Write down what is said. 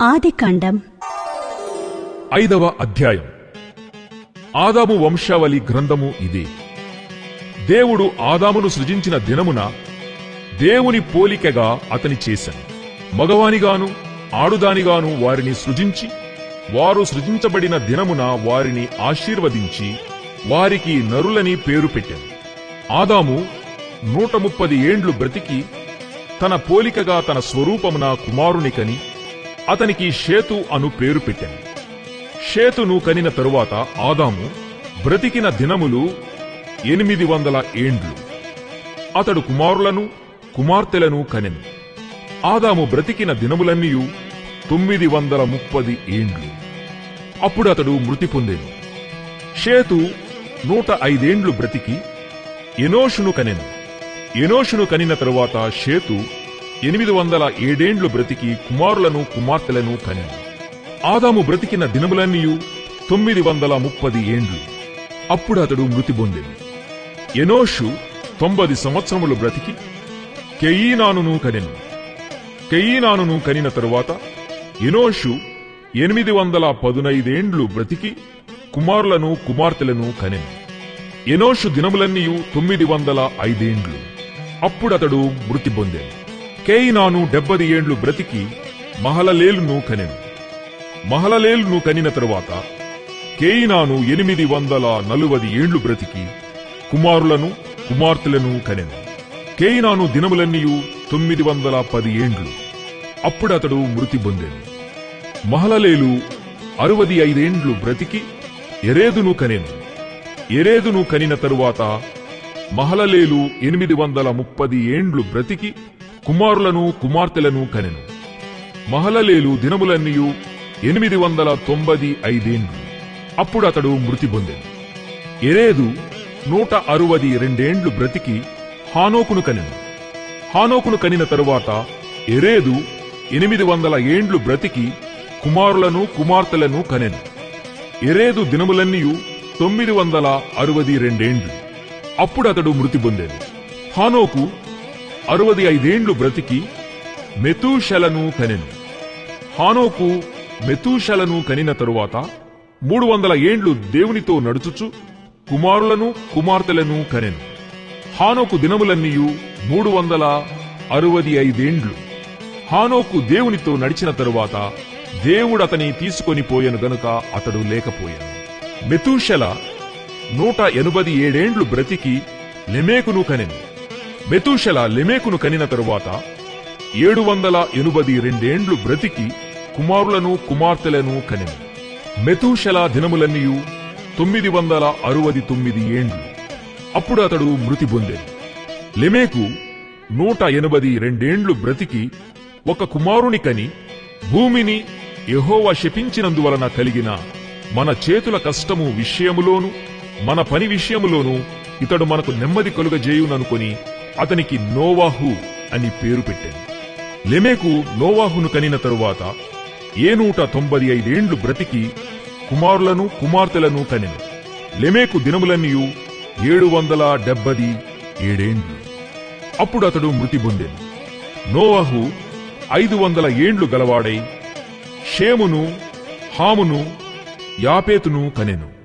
ఆదికాండం. ఐదవ అధ్యాయం. ఆదాము వంశావళి గ్రంథము ఇదే. దేవుడు ఆదామును సృజించిన దినమున దేవుని పోలికగా అతని చేశాను మగవానిగాను ఆడుదానిగాను వారిని సృజించి వారు సృజించబడిన దినమున వారిని ఆశీర్వదించి వారికి నరులని పేరు పెట్టాను ఆదాము నూట ముప్పది ఏండ్లు బ్రతికి తన పోలికగా తన స్వరూపమున కుమారుని కని అతనికి షేతు అను పేరు పెట్టాను. షేతును కనిన తరువాత ఆదాము బ్రతికిన దినములు ఎనిమిది వందల ఏండ్లు. అతడు కుమారులను కుమార్తెలను కనెను. ఆదాము బ్రతికిన దినములన్నీయు తొమ్మిది వందల ముప్పది ఏండ్లు. అప్పుడు అతడు మృతి పొందేను. షేతు నూట ఐదేండ్లు బ్రతికి ఎనోషును కనెను. ఎనోషును కనిన తరువాత షేతు ఎనిమిది వందల ఏడేండ్లు బ్రతికి కుమారులను కుమార్తెలను కనెను ఆదాము బ్రతికిన దినములన్నీయు తొమ్మిది వందల ముప్పది ఏండ్లు. అప్పుడు అతడు మృతి పొందెను. ఎనోషు తొంభది సంవత్సరములు బ్రతికి కెయీనానును కనెను. కెయీనానును కనిన తరువాత ఎనోషు ఎనిమిది వందల పదునైదేండ్లు బ్రతికి కుమారులను కుమార్తెలను కనెను. ఎనోషు దినములన్నీయు తొమ్మిది వందల ఐదేండ్లు. అప్పుడతడు మృతి పొందెను. కేయినాను డెబ్బది ఏండ్లు బ్రతికి మహలలేలును కనెను. మహలలేలును కనిన తరువాత కేయినాను ఎనిమిది వందల నలువది ఏండ్లు బ్రతికి కుమారులను కుమార్తెలను కనెను. కేయినాను దినములన్నీయు తొమ్మిది వందల పది ఏండ్లు. అప్పుడతడు మృతి పొందెను. మహలలేలు అరవది ఐదేండ్లు బ్రతికి ఎరేదును కనెను. ఎరేదును కనిన తరువాత మహలలేలు ఎనిమిది వందల ముప్పది ఏండ్లు బ్రతికి కుమారులను కుమార్తెలను కనెను. మహలలేలు దినములన్నీయు ఎనిమిది వందల తొంభది ఐదేండ్లు. అప్పుడతడు మృతి పొందెను. ఎరేదు నూట అరువది రెండేండ్లు బ్రతికి హానోకును కనెను. హానోకును కనిన తరువాత ఎరేదు ఎనిమిది వందల ఏండ్లు బ్రతికి కుమారులను కుమార్తెలను కనెను. ఎరేదు దినములన్నీయు తొమ్మిది వందల అరవది రెండేండ్లు. అప్పుడతడు మృతి పొందెను. హానోకు అరవది ఐదేండ్లు బ్రతికి మెతూషలను కనెను. హానోకు మెతూషలను కనిన తరువాత మూడు వందల ఏండ్లు దేవునితో నడుచుచు కుమారులను కుమార్తెలను కనెను. హానోకు దినములన్నీయు మూడు వందల అరవది ఐదేండ్లు. హానోకు దేవునితో నడిచిన తరువాత దేవుడతని తీసుకొని పోయెను గనుక అతడు లేకపోయాను. మెతూషల నూట ఎనభది ఏడేండ్లు బ్రతికి లెమేకును కనెను. మెతూషల లెమేకును కనిన తరువాత ఏడు వందల ఎనుబది రెండేండ్లు బ్రతికి కుమారులను కుమార్తెలను కనెను. మెతూషల దినములన్నీయు తొమ్మిది వందల అరవది తొమ్మిది ఏండ్లు. అప్పుడు అతడు మృతి పొందెను. లెమేకు నూట ఎనభది రెండేండ్లు బ్రతికి ఒక కుమారుని కని భూమిని యహోవ శపించినందువలన కలిగిన మన చేతుల కష్టము విషయములోను మన పని విషయములోను ఇతడు మనకు నెమ్మది కలుగజేయుననుకొని అతనికి నోవాహు అని పేరు పెట్టాను లెమేకు నోవాహును కనిన తరువాత ఏ నూట తొంభై ఐదేండ్లు బ్రతికి కుమారులను కుమార్తెలను కనెను. లెమేకు దినములన్నీయు ఏడు వందల డెబ్బది ఏడేండ్లు. అప్పుడు అతడు మృతి పొందాను. నోవాహు ఐదు వందల ఏండ్లు గలవాడై షేమును హామును యాపేతును కనెను.